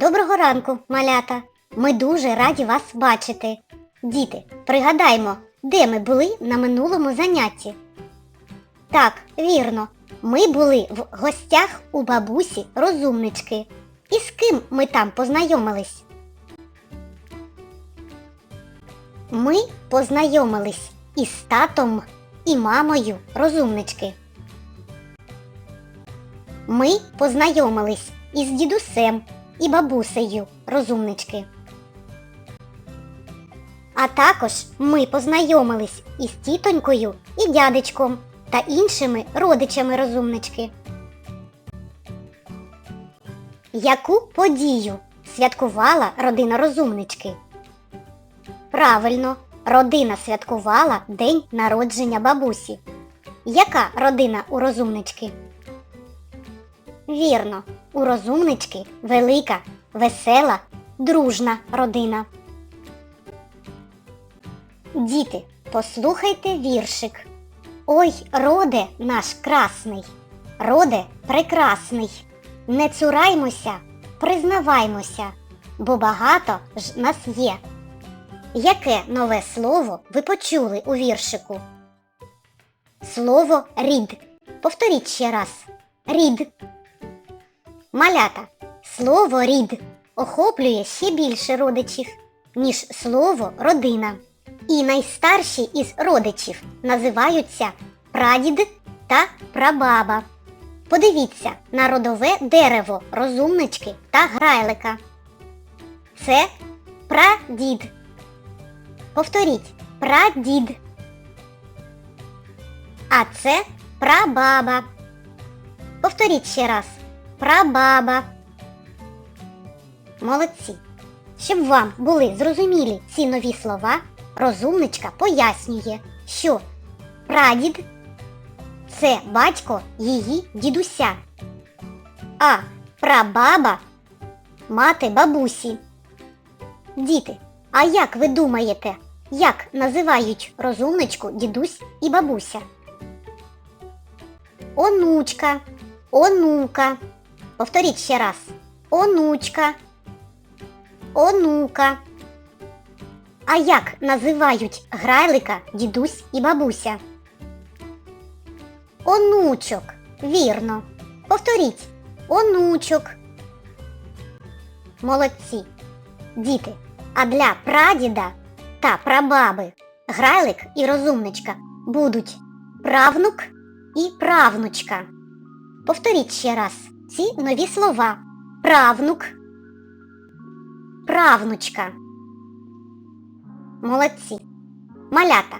Доброго ранку, малята! Ми дуже раді вас бачити. Діти, пригадаймо, де ми були на минулому занятті. Так, вірно, ми були в гостях у бабусі розумнички. І з ким ми там познайомились? Ми познайомились із татом і мамою розумнички. Ми познайомились із дідусем і бабусею розумнички. А також ми познайомились із тітонькою і дядечком та іншими родичами розумнички. Яку подію святкувала родина розумнички? Правильно, родина святкувала день народження бабусі. Яка родина у розумнички? Вірно, у розумнички велика, весела, дружна родина. Діти, послухайте віршик. Ой, роде наш красний, роде прекрасний. Не цураймося, признаваймося, бо багато ж нас є. Яке нове слово ви почули у віршику? Слово рід. Повторіть ще раз. Рід. Малята. Слово рід охоплює ще більше родичів, ніж слово родина. І найстарші із родичів називаються прадід та прабаба. Подивіться на родове дерево розумнички та грайлика. Це прадід. Повторіть прадід. А це прабаба. Повторіть ще раз. Прабаба. Молодці. Щоб вам були зрозумілі ці нові слова, розумничка пояснює, що прадід це батько її дідуся, а прабаба мати бабусі. Діти, а як ви думаєте, як називають розумничку дідусь і бабуся? Онучка, онука. Повторіть ще раз. Онучка. Онука. А як називають грайлика дідусь і бабуся? Онучок. Вірно. Повторіть. Онучок. Молодці. Діти. А для прадіда та прабаби грайлик і розумничка будуть правнук і правнучка. Повторіть ще раз ці нові слова. Правнук. Правнучка. Молодці. Малята.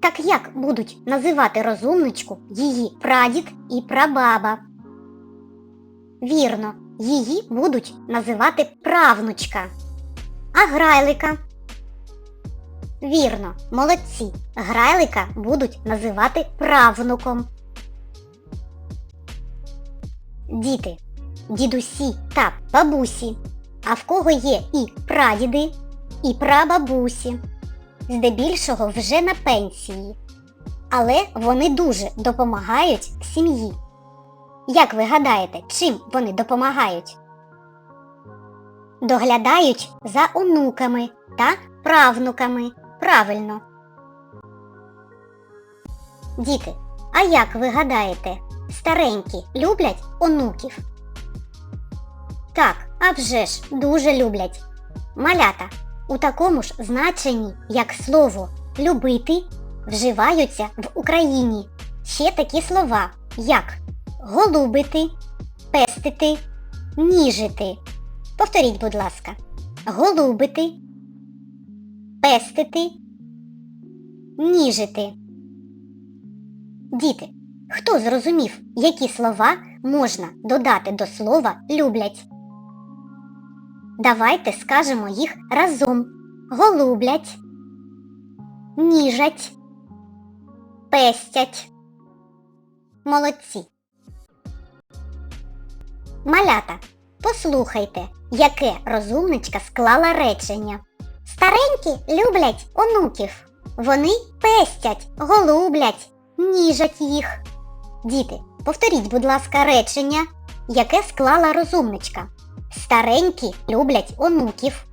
Так як будуть називати розумничку її прадід і прабаба? Вірно, її будуть називати правнучка. А грайлика? Вірно, молодці. Грайлика будуть називати правнуком. Діти, дідусі та бабусі. А в кого є і прадіди, і прабабусі. Здебільшого вже на пенсії. Але вони дуже допомагають сім'ї. Як ви гадаєте, чим вони допомагають? Доглядають за онуками та правнуками. Правильно. Діти, а як ви гадаєте, старенькі люблять онуків? Так, а вже ж дуже люблять. Малята у такому ж значенні, як слово любити, вживаються в Україні ще такі слова, як голубити, пестити, ніжити. Повторіть, будь ласка, голубити, пестити, ніжити. Діти, хто зрозумів, які слова можна додати до слова люблять? Давайте скажемо їх разом. Голублять, ніжать, пестять. Молодці. Малята, послухайте, яке розумничка склала речення. Старенькі люблять онуків. Вони пестять, голублять, ніжать їх. Діти, повторіть, будь ласка, речення, яке склала розумничка. Старенькі люблять онуків.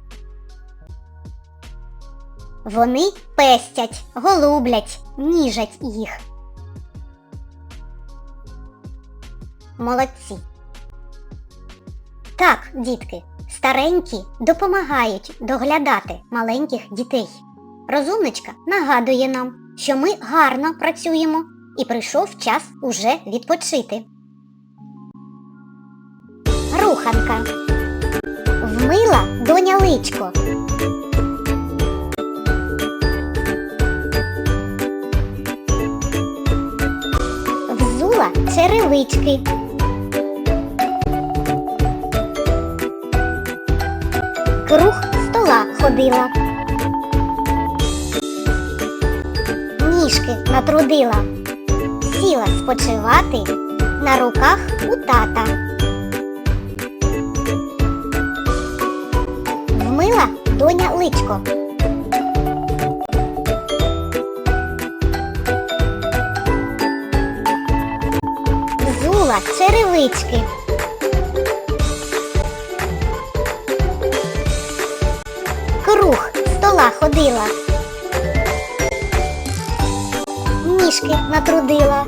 Вони пестять, голублять, ніжать їх. Молодці. Так, дітки, старенькі допомагають доглядати маленьких дітей. Розумничка нагадує нам, що ми гарно працюємо і прийшов час уже відпочити. Руханка. Вмила доня личко. Взула черевички. Круг стола ходила. Ніжки натрудила. Сіла спочивати на руках у тата. Вмила доня личко. Взула черевички. Круг стола ходила. Ніжки натрудила.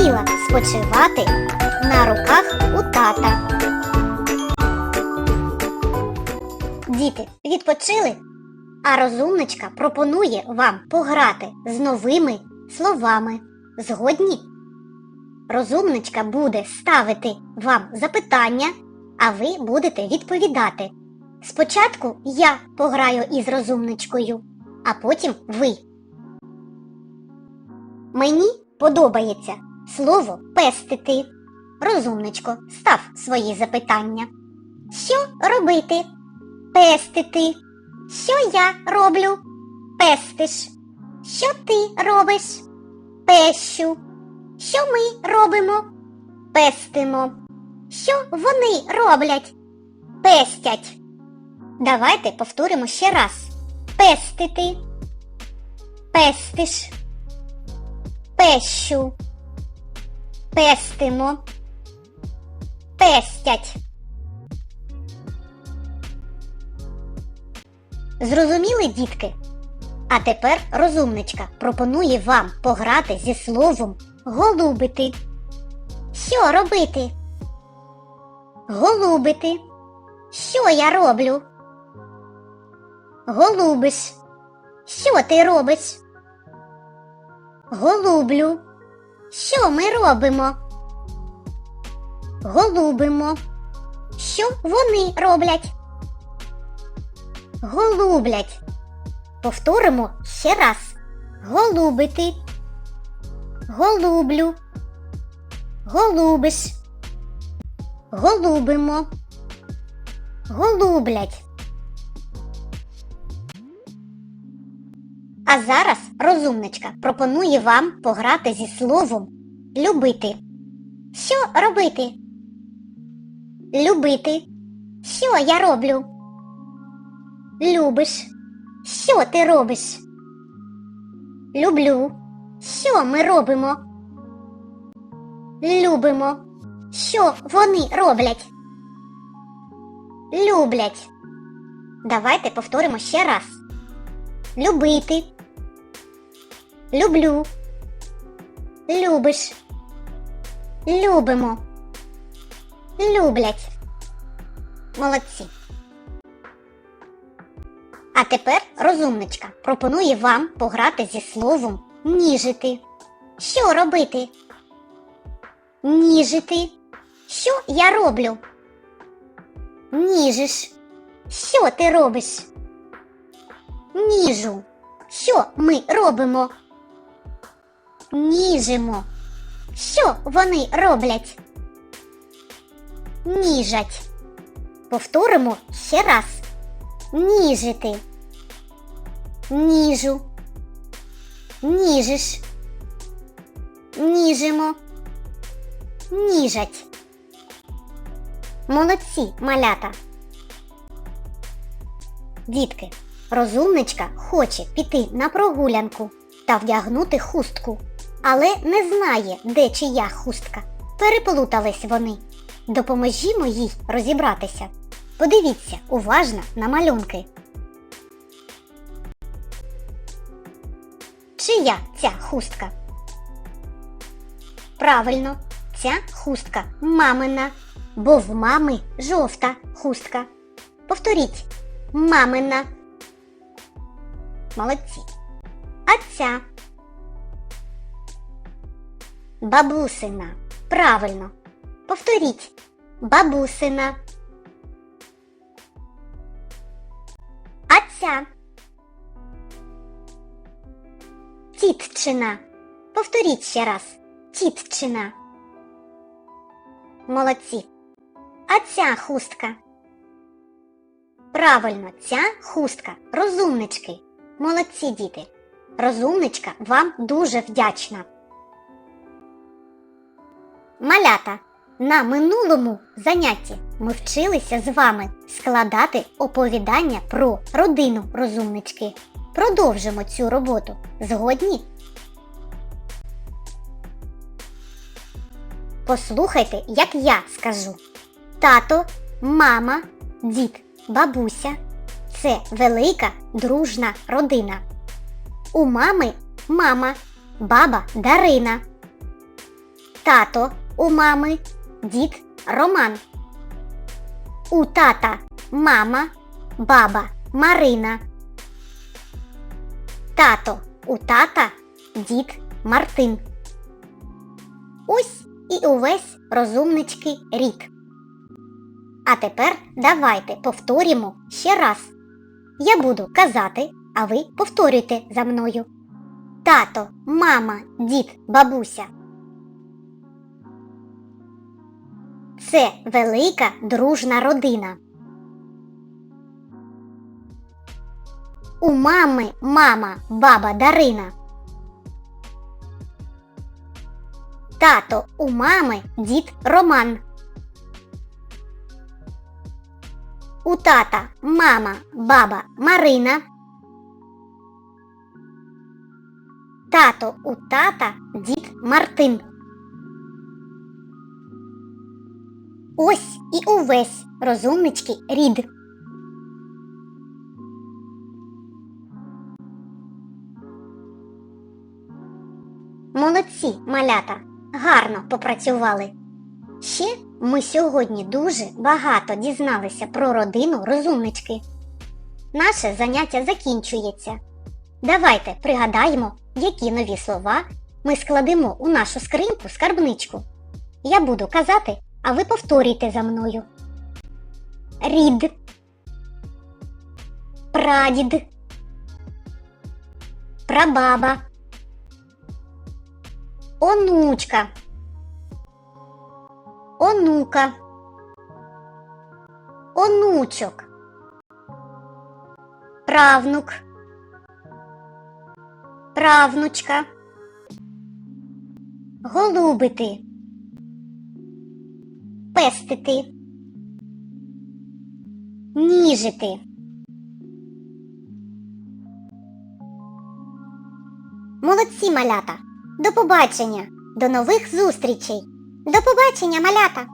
Сіла спочивати на руках у тата. Діти, відпочили? А розумничка пропонує вам пограти з новими словами. Згодні? Розумничка буде ставити вам запитання, а ви будете відповідати. Спочатку я пограю із розумничкою, а потім ви. Мені подобається слово пестити. Розумничко, став свої запитання. Що робити? Пестити. Що я роблю? Пестиш. Що ти робиш? Пещу. Що ми робимо? Пестимо. Що вони роблять? Пестять. Давайте повторимо ще раз. Пестити. Пестиш. Пещу. Пестимо. Пестять. Зрозуміли, дітки? А тепер розумничка пропонує вам пограти зі словом голубити. Що робити? Голубити. Що я роблю? Голубиш. Що ти робиш? Голублю. Що ми робимо? Голубимо. Що вони роблять? Голублять. Повторимо ще раз. Голубити. Голублю. Голубиш. Голубимо. Голублять. А зараз розумничка пропонує вам пограти зі словом любити. Що робити? Любити. Що я роблю? Любиш. Що ти робиш? Люблю. Що ми робимо? Любимо. Що вони роблять? Люблять. Давайте повторимо ще раз. Любити. Люблю. Любиш. Любимо. Люблять. Молодці. А тепер розумничка пропонує вам пограти зі словом ніжити. Що робити? Ніжити. Що я роблю? Ніжиш. Що ти робиш? Ніжу. Що ми робимо? Ніжимо. Що вони роблять? Ніжать. Повторимо ще раз. Ніжити. Ніжу. Ніжиш. Ніжимо. Ніжать. Молодці, малята. Дітки, розумничка хоче піти на прогулянку та вдягнути хустку, але не знає, де чия хустка. Переплутались вони. допоможімо їй розібратися. Подивіться уважно на малюнки. Чия ця хустка? Правильно, ця хустка мамина, бо в мами жовта хустка. Повторіть мамина. Молодці. А ця бабусина. Правильно. Повторіть бабусина. А ця тітчина. Повторіть ще раз. Тітчина. Молодці. А ця хустка. Правильно, ця хустка. Розумнички. Молодці діти. Розумничка вам дуже вдячна. Малята. На минулому занятті ми вчилися з вами складати оповідання про родину розумнички. Продовжимо цю роботу. Згодні? Послухайте, як я скажу. Тато, мама, дід, бабуся це велика дружна родина. У мами мама, баба Дарина. Тато у мами, дід Роман. У тата мама, баба Марина. Тато у тата дід Мартин. Ось і увесь розумнички рік. А тепер давайте повторимо ще раз. Я буду казати, а ви повторюйте за мною. Тато, мама, дід, бабуся. Це велика дружна родина. У мами мама, баба Дарина. Тато у мами дід Роман. У тата мама, баба Марина. Тато у тата дід Мартин. Ось і увесь розумнички рід. Молодці, малята, гарно попрацювали. Ще ми сьогодні дуже багато дізналися про родину розумнички. Наше заняття закінчується. Давайте пригадаємо, які нові слова ми складемо у нашу скриньку скарбничку. Я буду казати, а ви повторюйте за мною. Рід. Прадід. Прабаба. Онучка. Онука. Онучок. Правнук. Правнучка. Голубити. Пестити. Ніжити. Молодці малята. До побачення. До нових зустрічей. До побачення, малята.